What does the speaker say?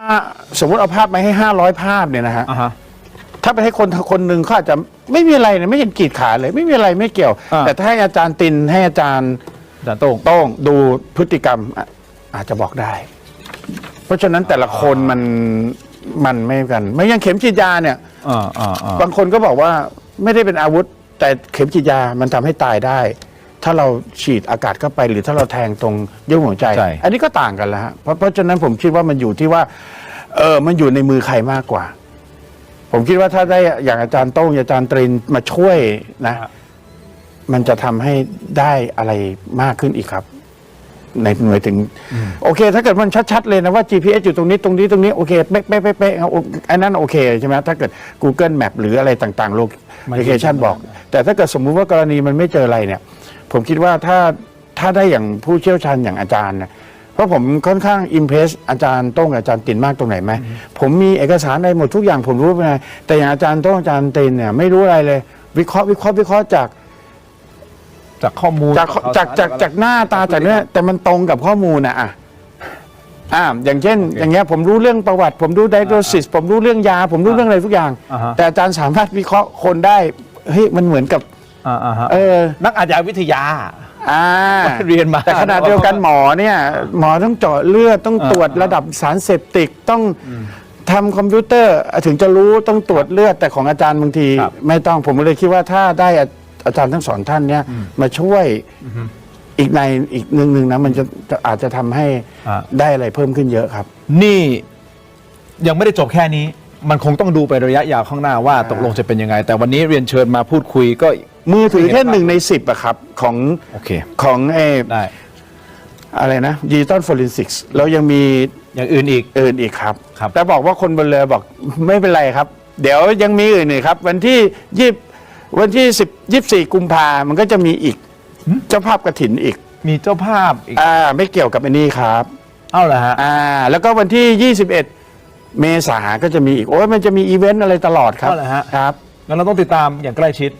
อ่าสมมติเอาภาพมาให้500ภาพเนี่ยนะฮะ อ่าฮะ ถ้าไปให้คนคนหนึ่งเขาอาจจะไม่มีอะไรเนี่ยไม่เห็นกรีดขาเลย ไม่มีอะไรไม่เกี่ยว อ่า แต่ถ้าให้อาจารย์ตินให้อาจารย์ อาจารย์โต้ง โต้งดูพฤติกรรมอะอาจจะบอกได้ เพราะฉะนั้นแต่ละคนมันมันไม่กันไม่อยังเข็มฉีดยาเนี่ย อ่าอ่าอ่าบางคนก็บอกว่าไม่ได้เป็นอาวุธ แต่เข็มฉีดยามันทำให้ตายได้ ถ้าเราฉีดอากาศเข้าไป หรือถ้าเราแทงตรงเยื่อหัวใจอันนี้ก็ต่างกันแล้วฮะเพราะเพราะฉะนั้นผมคิดว่ามันอยู่ที่ว่า เออมันอยู่ในมือใครมากกว่า ผมคิดว่าถ้าได้อย่างอาจารย์โต้งอาจารย์ตรินมาช่วยนะ มันจะทำให้ได้อะไรมากขึ้นอีกครับ ในหน่วยถึง โอเค ถ้าเกิดมันชัด ๆ เลยนะว่า GPS อยู่ตรงนี้ตรงนี้ตรงนี้โอเคเป๊ะเป๊ะเป๊ะเป๊ะเอาอันนั้นโอเคใช่ไหมถ้าเกิด Google Map หรืออะไรต่างๆโลเคชันบอก แต่ถ้าเกิดสมมุติว่ากรณีมันไม่เจออะไรเนี่ย ผมคิดว่าถ้าถ้าได้อย่างผู้เชี่ยวชาญอย่างอาจารย์นะเพราะผมค่อนข้างอิมเพรสอาจารย์โต้งกับอาจารย์ตินมากตรงไหนไหมผมมีเอกสารอะไรหมดทุกอย่างผมรู้ไปไงแต่อย่างอาจารย์โต้งอาจารย์ตินเนี่ยไม่รู้อะไรเลย วิเคราะห์วิเคราะห์วิเคราะห์จากจากข้อมูลจากจากจากจากหน้าตาจากเนื้อแต่มันตรงกับข้อมูลนะอะอ่าอย่างเช่น อย่างเงี้ยผมรู้เรื่องประวัติ ผมรู้ไดโ o ซิสผมรู้เรื่องยา ผมรู้เรื่องอะไรทุกอย่างอ่าฮะแต่อาจารย์สามารถวิเคราะห์คนได้เฮ้ยมันเหมือนกับอ่าอ่าฮะ เออ นักอาชญาวิทยา อ่าเรียนมาแต่ขนาดเดียวกันหมอเนี่ย หมอต้องเจาะเลือดต้องตรวจอ่าระดับสารเสพติดต้องทำคอมพิวเตอร์ถึงจะรู้ต้องตรวจเลือดแต่ของอาจารย์บางทีครับไม่ต้องผมเลยคิดว่าถ้าได้อาอาจารย์ทั้งสองท่านเนี่ยมาช่วยอีกในอีกหนึ่งหนึ่งนะมันจะจะอาจจะทำให้อ่าได้อะไรเพิ่มขึ้นเยอะครับ นี่ยังไม่ได้จบแค่นี้มันคงต้องดูไประยะยาวข้างหน้าว่าตกลงจะเป็นยังไง แต่วันนี้เรียนเชิญมาพูดคุยก็ มือถือแค่หนึ่งในสิบอะครับ ของโอเค ของเออได้อะไรนะดิจิตอลฟอร์ n ซิกส์แล้วยังมีอย่างอื่นอีก อื่นอีกครับครับ แต่บอกว่าคนบนเรือบอกไม่เป็นไรครับ เดี๋ยวยังมีอื่นอีกครับ วันที่ยี่วันที่สิบยี่สี่กุมภามันก็จะมีอีก เจ้าภาพกระถินอีก มีเจ้าภาพอีกอ่า ไม่เกี่ยวกับอันนี้ครับ เอ้าเหรอฮะ อ่า แล้วก็วันที่ยี่สิบเอ็ดเมษาก็จะมีอีก โอ้ยมันจะมีอีเวนต์อะไรตลอดครับเอาเหรอฮะ ครับ งั้นเราต้องติดตามอย่างใกล้ชิด